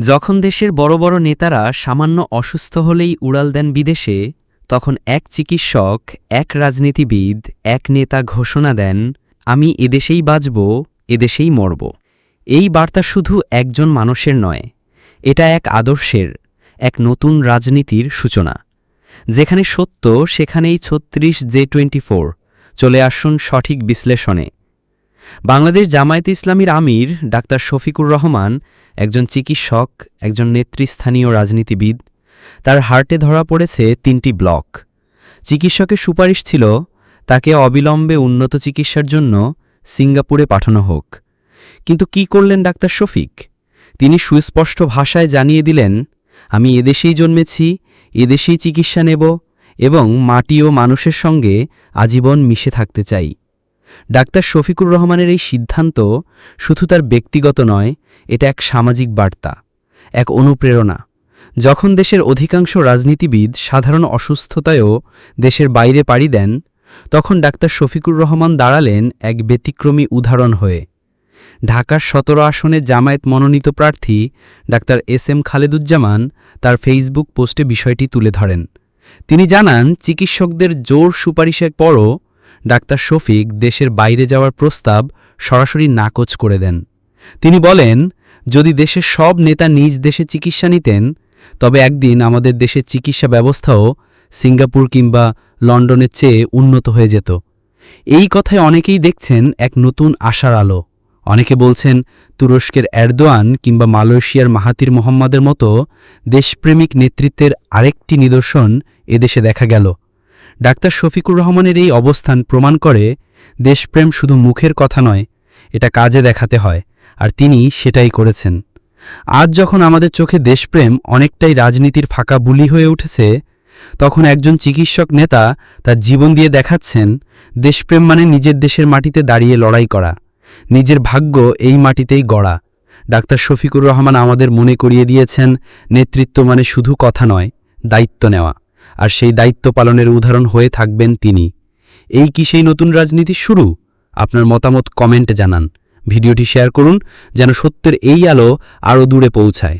যখন দেশের বড় বড় নেতারা সামান্য অসুস্থ হলেই উড়াল দেন বিদেশে, তখন এক চিকিৎসক, এক রাজনীতিবিদ, এক নেতা ঘোষণা দেন, আমি এদেশেই বাঁচব, এদেশেই মরব। এই বার্তা শুধু একজন মানুষের নয়, এটা এক আদর্শের, এক নতুন রাজনীতির সূচনা। যেখানে সত্য, সেখানেই ছত্রিশ জে টোয়েন্টি চলে আসুন সঠিক বিশ্লেষণে। বাংলাদেশ জামায়াতে ইসলামীর আমির ডাক্তার শফিকুর রহমান, একজন চিকিৎসক, একজন নেতৃস্থানীয় রাজনীতিবিদ, তার হার্টে ধরা পড়েছে তিনটি ব্লক। চিকিৎসকের সুপারিশ ছিল, তাকে অবিলম্বে উন্নত চিকিৎসার জন্য সিঙ্গাপুরে পাঠানো হোক। কিন্তু কি করলেন ডাক্তার শফিক? তিনি সুস্পষ্ট ভাষায় জানিয়ে দিলেন, আমি এদেশেই জন্মেছি, এদেশেই চিকিৎসা নেব এবং মাটি ও মানুষের সঙ্গে আজীবন মিশে থাকতে চাই। ডাক্তার শফিকুর রহমানের এই সিদ্ধান্ত শুধু তার ব্যক্তিগত নয়, এটা এক সামাজিক বার্তা, এক অনুপ্রেরণা। যখন দেশের অধিকাংশ রাজনীতিবিদ সাধারণ অসুস্থতায়ও দেশের বাইরে পাড়ি দেন, তখন ডাক্তার শফিকুর রহমান দাঁড়ালেন এক ব্যতিক্রমী উদাহরণ হয়ে। ঢাকার সতেরো আসনে জামায়াত মনোনীত প্রার্থী ডাক্তার এস এম খালেদুজ্জামান তার ফেসবুক পোস্টে বিষয়টি তুলে ধরেন। তিনি জানান, চিকিৎসকদের জোর সুপারিশের পরও ডাক্তার শফিক দেশের বাইরে যাওয়ার প্রস্তাব সরাসরি নাকচ করে দেন। তিনি বলেন, যদি দেশের সব নেতা নিজ দেশে চিকিৎসা নিতেন, তবে একদিন আমাদের দেশের চিকিৎসা ব্যবস্থাও সিঙ্গাপুর কিংবা লন্ডনের চেয়ে উন্নত হয়ে যেত। এই কথায় অনেকেই দেখছেন এক নতুন আশার আলো। অনেকে বলছেন, তুরস্কের এরদোয়ান কিংবা মালয়েশিয়ার মাহাতির মোহাম্মদের মতো দেশপ্রেমিক নেতৃত্বের আরেকটি নিদর্শন এদেশে দেখা গেল। ডাক্তার শফিকুর রহমানের এই অবস্থান প্রমাণ করে, দেশপ্রেম শুধু মুখের কথা নয়, এটা কাজে দেখাতে হয়, আর তিনি সেটাই করেছেন। আজ যখন আমাদের চোখে দেশপ্রেম অনেকটাই রাজনীতির ফাঁকা বুলি হয়ে উঠেছে, তখন একজন চিকিৎসক নেতা তার জীবন দিয়ে দেখাচ্ছেন, দেশপ্রেম মানে নিজের দেশের মাটিতে দাঁড়িয়ে লড়াই করা, নিজের ভাগ্য এই মাটিতেই গড়া। ডাক্তার শফিকুর রহমান আমাদের মনে করিয়ে দিয়েছেন, নেতৃত্ব মানে শুধু কথা নয়, দায়িত্ব নেওয়া। আর সেই দায়িত্ব পালনের উদাহরণ হয়ে থাকবেন তিনি। এই কি সেই নতুন রাজনীতি শুরু? আপনার মতামত কমেন্টে জানান। ভিডিওটি শেয়ার করুন, যেন সত্যের এই আলো আরও দূরে পৌঁছায়।